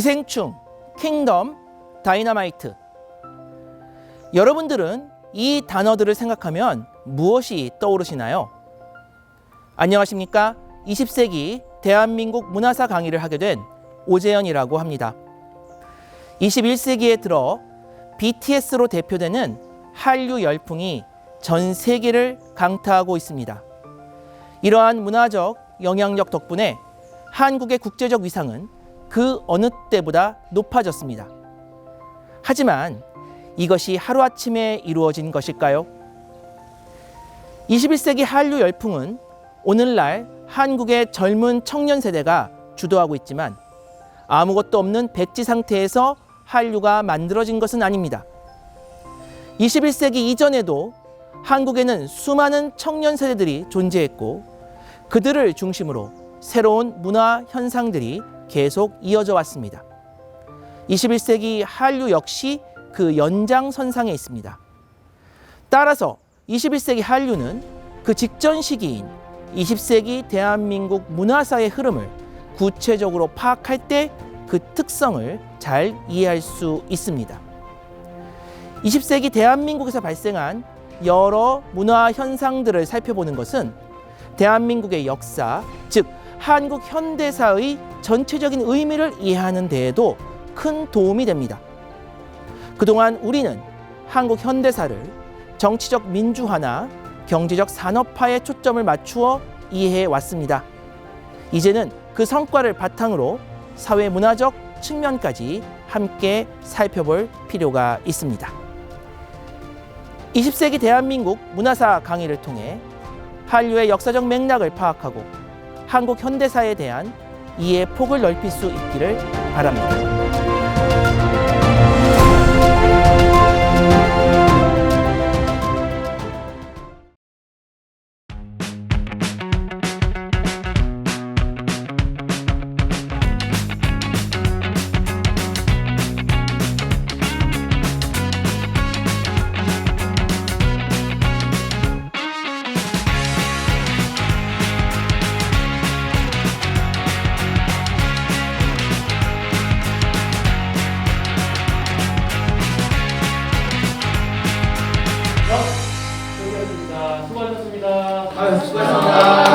기생충, 킹덤, 다이너마이트. 여러분들은 이 단어들을 생각하면 무엇이 떠오르시나요? 안녕하십니까? 20세기 대한민국 문화사 강의를 하게 된 오재현이라고 합니다. 21세기에 들어 BTS로 대표되는 한류 열풍이 전 세계를 강타하고 있습니다. 이러한 문화적 영향력 덕분에 한국의 국제적 위상은 그 어느 때보다 높아졌습니다. 하지만 이것이 하루아침에 이루어진 것일까요? 21세기 한류 열풍은 오늘날 한국의 젊은 청년 세대가 주도하고 있지만 아무것도 없는 백지 상태에서 한류가 만들어진 것은 아닙니다. 21세기 이전에도 한국에는 수많은 청년 세대들이 존재했고 그들을 중심으로 새로운 문화 현상들이 계속 이어져 왔습니다. 21세기 한류 역시 그 연장선상에 있습니다. 따라서 21세기 한류는 그 직전 시기인 20세기 대한민국 문화사의 흐름을 구체적으로 파악할 때 그 특성을 잘 이해할 수 있습니다. 20세기 대한민국에서 발생한 여러 문화 현상들을 살펴보는 것은 대한민국의 역사, 즉 한국 현대사의 전체적인 의미를 이해하는 데에도 큰 도움이 됩니다. 그동안 우리는 한국 현대사를 정치적 민주화나 경제적 산업화에 초점을 맞추어 이해해 왔습니다. 이제는 그 성과를 바탕으로 사회 문화적 측면까지 함께 살펴볼 필요가 있습니다. 20세기 대한민국 문화사 강의를 통해 한류의 역사적 맥락을 파악하고 한국 현대사에 대한 이해 폭을 넓힐 수 있기를 바랍니다. Santo.